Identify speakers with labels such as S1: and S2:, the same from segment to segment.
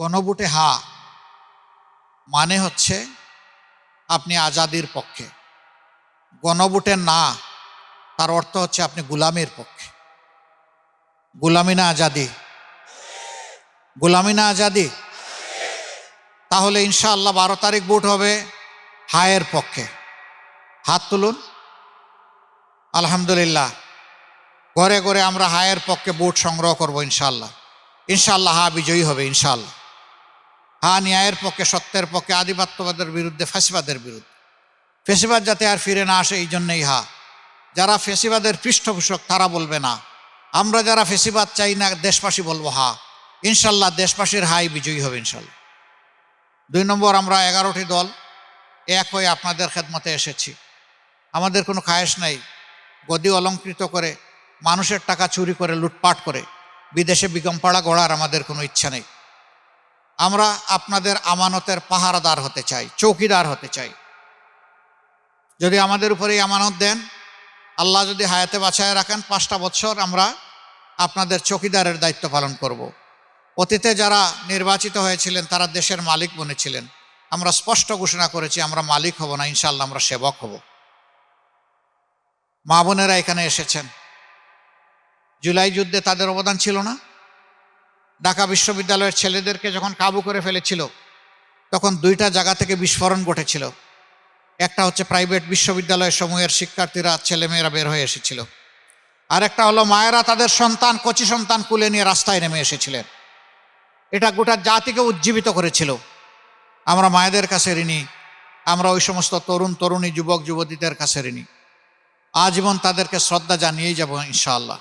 S1: গণভোটে হা মানে হচ্ছে আপনি আজাদির পক্ষে। গণভোটে না, তার অর্থ হচ্ছে আপনি গুলামের পক্ষে। গুলামি না আজাদি। গুলামি না আজাদি? তাহলে ইনশাআল্লাহ বারো তারিখ ভোট হবে হায়ের পক্ষে। হাত তুলুন। আলহামদুলিল্লাহ। ঘরে ঘরে আমরা হায়ের পক্ষে ভোট সংগ্রহ করব ইনশাআল্লাহ। ইনশাআল্লাহ হা বিজয়ী হবে ইনশাআল্লাহ। হা, ন্যায়ের পক্ষে, সত্যের পক্ষে, আধিপত্যবাদের বিরুদ্ধে ফাঁসিবাদের বিরুদ্ধে। ফেসিবাদ যাতে আর ফিরে না আসে, এই জন্যই হা। যারা ফেসিবাদের পৃষ্ঠপোষক, তারা বলবে না। আমরা যারা ফেসিবাদ চাই না, দেশবাসী বলব হা। ইনশাল্লাহ দেশবাসীর হাই বিজয়ী হবে ইনশাল্লাহ। দুই নম্বর, আমরা এগারোটি দল এক হয়ে আপনাদের খেদমতে এসেছি। আমাদের কোনো খায়েস নাই। গদি অলঙ্কৃত করে, মানুষের টাকা চুরি করে, লুটপাট করে, বিদেশে বিগমপাড়া গড়ার আমাদের কোনো ইচ্ছা নেই। আমরা আপনাদের আমানতের পাহারাদার হতে চাই, চৌকিদার হতে চাই। যদি আমাদের উপরে আমানত দেন, আল্লাহ যদি হায়াতে বাছায় রাখেন, পাঁচটা বছর আমরা আপনাদের চৌকিদারের দায়িত্ব পালন করব। অতীতে যারা নির্বাচিত হয়েছিলেন, তারা দেশের মালিক বনেছিলেন। আমরা স্পষ্ট ঘোষণা করেছি, আমরা মালিক হব না ইনশাল্লাহ আমরা সেবক হব। মা বোনেরা এখানে এসেছেন। জুলাই যুদ্ধে তাদের অবদান ছিল না। ঢাকা বিশ্ববিদ্যালয়ের ছেলেদেরকে যখন কাবু করে ফেলেছিল, তখন দুইটা জায়গা থেকে বিস্ফোরণ ঘটেছিল। একটা হচ্ছে প্রাইভেট বিশ্ববিদ্যালয় সমূহের শিক্ষার্থীরা, ছেলেমেয়েরা বের হয়ে এসেছিল। আর একটা হলো মায়েরা তাদের সন্তান, কচি সন্তান কুলে নিয়ে রাস্তায় নেমে এসেছিলেন। এটা গোটা জাতিকে উজ্জীবিত করেছিল। আমরা মায়েদের কাছে ঋণী, আমরা ওই সমস্ত তরুণ, তরুণী, যুবক, যুবতীদের কাছে ঋণী। আজীবন তাদেরকে শ্রদ্ধা জানিয়েই যাব ইনশাআল্লাহ।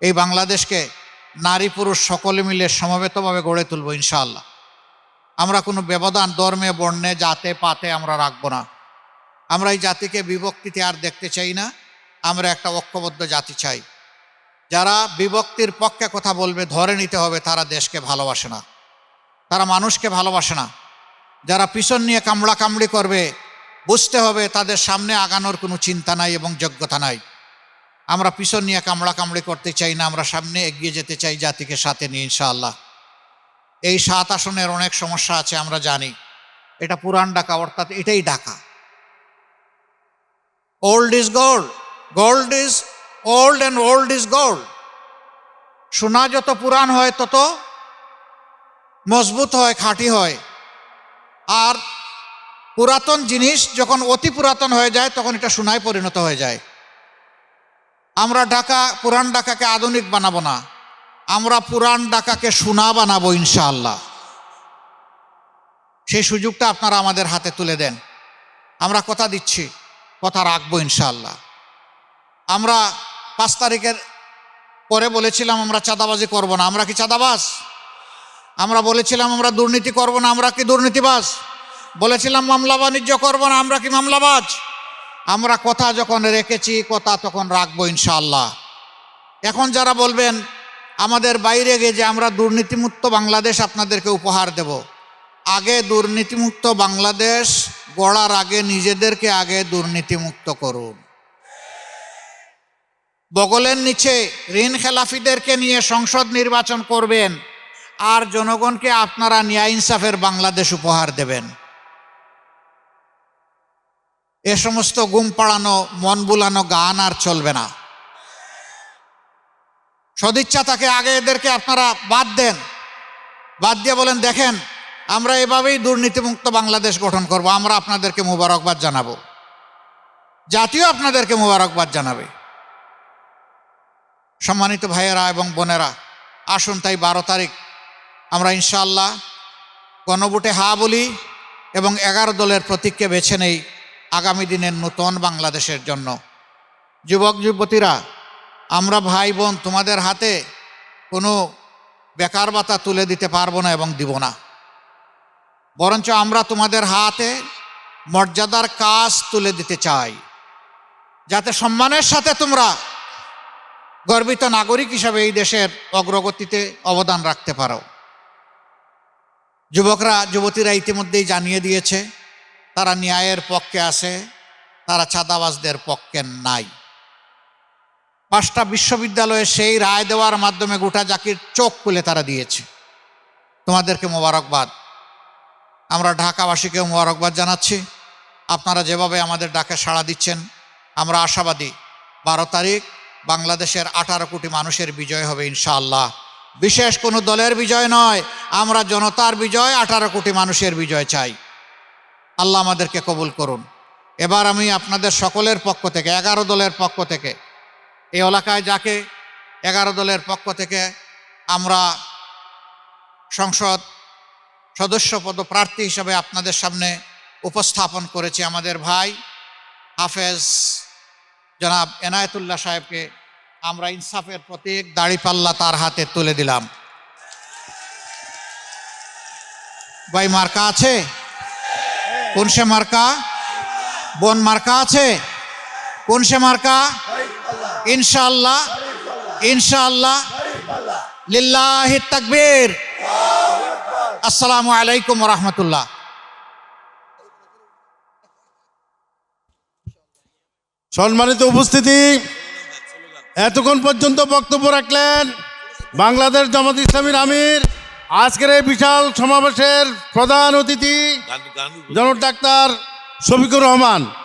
S1: এই বাংলাদেশকে নারী পুরুষ সকলে মিলে সমবেতভাবে গড়ে তুলব ইনশাআল্লাহ। আমরা কোনো ব্যবধান, ধর্মে, বর্ণে, জাতে, পাতে আমরা রাখব না। আমরা এই জাতিকে বিভক্তিতে আর দেখতে চাই না। আমরা একটা ঐক্যবদ্ধ জাতি চাই। যারা বিভক্তির পক্ষে কথা বলবে, ধরে নিতে হবে তারা দেশকে ভালোবাসে না। তারা মানুষকে ভালোবাসে না। যারা পিছন নিয়ে কামড়া কামড়ি করবে, বুঝতে হবে তাদের সামনে আগানোর কোনো চিন্তা নাই এবং যোগ্যতা নাই। আমরা পিছন নিয়ে কামড়া কামড়ি করতে চাই না, আমরা সামনে এগিয়ে যেতে চাই জাতিকে সাথে নিয়ে ইনশাআল্লাহ। এই সাত আসনের অনেক সমস্যা আছে, আমরা জানি। এটা পুরান ডাকা অর্থাৎ এটাই ডাকা old is gold gold is old and old is gold সোনা যত পুরান হয়, তত মজবুত হয়, খাঁটি হয়। আর পুরাতন জিনিস যখন অতি পুরাতন হয়ে যায়, তখন এটা সোনায় পরিণত হয়ে যায়। আমরা ঢাকা, পুরান ঢাকাকে আধুনিক বানাবো না। আমরা পুরান ঢাকাকে সোনা বানাবো ইনশাআল্লাহ। সেই সুযোগটা আপনারা আমাদের হাতে তুলে দেন। আমরা কথা দিচ্ছি, কথা রাখব ইনশাআল্লাহ। আমরা পাঁচ তারিখের পরে বলেছিলাম আমরা চাঁদাবাজি করব না। আমরা কি চাঁদাবাজ? আমরা বলেছিলাম আমরা দুর্নীতি করব না। আমরা কি দুর্নীতিবাজ? বলেছিলাম মামলা বাণিজ্য করব না। আমরা কি মামলাবাজ? আমরা কথা যখন রেখেছি, কথা তখন রাখব ইনশাআল্লাহ। এখন যারা বলবেন, আমাদের বাইরে গিয়ে যে আমরা দুর্নীতিমুক্ত বাংলাদেশ আপনাদেরকে উপহার দেব। আগে দুর্নীতিমুক্ত বাংলাদেশ গড়ার আগে নিজেদেরকে আগে দুর্নীতিমুক্ত করুন। বগলের নিচে ঋণ খেলাফিদেরকে নিয়ে সংসদ নির্বাচন করবেন, আর জনগণকে আপনারা ন্যায় ইনসাফের বাংলাদেশ উপহার দেবেন। এ সমস্ত গুম পাড়ানো, মন বুলানো গান আর চলবে না। সদিচ্ছা তাকে আগে এদেরকে আপনারা বাদ দেন। বাদ দিয়ে বলেন, দেখেন, আমরা এভাবেই দুর্নীতিমুক্ত বাংলাদেশ গঠন করব, আমরা আপনাদেরকে মুবারকবাদ জানাব। জাতীয় আপনাদেরকে মুবারকবাদ জানাবে। সম্মানিত ভাইয়েরা এবং বোনেরা, আসুন তাই বারো তারিখ আমরা ইনশাআল্লাহ গণভোটে হা বলি এবং এগারো দলের প্রতীককে বেছে নেই। আগামী দিনের নূতন বাংলাদেশের জন্য। যুবক, যুবতীরা, আমরা ভাই বোন, তোমাদের হাতে কোনো বেকার ভাতা তুলে দিতে পারব না এবং দিব না। বরঞ্চ আমরা তোমাদের হাতে মর্যাদার কাজ তুলে দিতে চাই। যাতে সম্মানের সাথে তোমরা গর্বিত নাগরিক হিসাবে এই দেশের অগ্রগতিতে অবদান রাখতে পারো। যুবকরা, যুবতীরা ইতিমধ্যেই জানিয়ে দিয়েছে তারা ন্যায়ের পক্ষে আছে, তারা চাঁদাবাজদের পক্ষে নাই। পাঁচটা বিশ্ববিদ্যালয়ে সেই রায় দেওয়ার মাধ্যমে গোটা জাকির চোখ খুলে তারা দিয়েছে। তোমাদেরকে মোবারকবাদ। আমরা ঢাকাবাসীকে মোবারকবাদ জানাচ্ছি। আপনারা যেভাবে আমাদের ডাকে সাড়া দিচ্ছেন, আমরা আশাবাদী। বারো তারিখ বাংলাদেশের আঠারো কোটি মানুষের বিজয় হবে ইনশাআল্লাহ। বিশেষ কোনো দলের বিজয় নয়, আমরা জনতার বিজয়, আঠারো কোটি মানুষের বিজয় চাই। আল্লাহ আমাদেরকে কবুল করুন। এবার আমি আপনাদের সকলের পক্ষ থেকে, এগারো দলের পক্ষ থেকে, এই এলাকায় যাকে এগারো দলের পক্ষ থেকে আমরা সংসদ সদস্য পদ প্রার্থী হিসাবে আপনাদের সামনে উপস্থাপন করেছি আমাদের ভাই হাফেজ জনাব এনায়েতুল্লাহ সাহেবকে আমরা ইনসাফের প্রতীক দাড়িপাল্লা তার হাতে তুলে দিলাম। ভাই মার্কা আছে? কোন সে মার্কা? বন মার্কা আছে? কোন সে মার্কা? ইনশাআল্লাহ ইনশাআল্লাহ। লিল্লাহি তাকবীর। আসসালামু আলাইকুম রহমতুল্লাহ।
S2: সম্মানিত উপস্থিতি, এতক্ষণ পর্যন্ত বক্তব্য রাখলেন বাংলাদেশ জামাত ইসলামীর আমির আজকের এই বিশাল সমাবেশের প্রধান অতিথি জন ডাক্তার শফিকুর রহমান।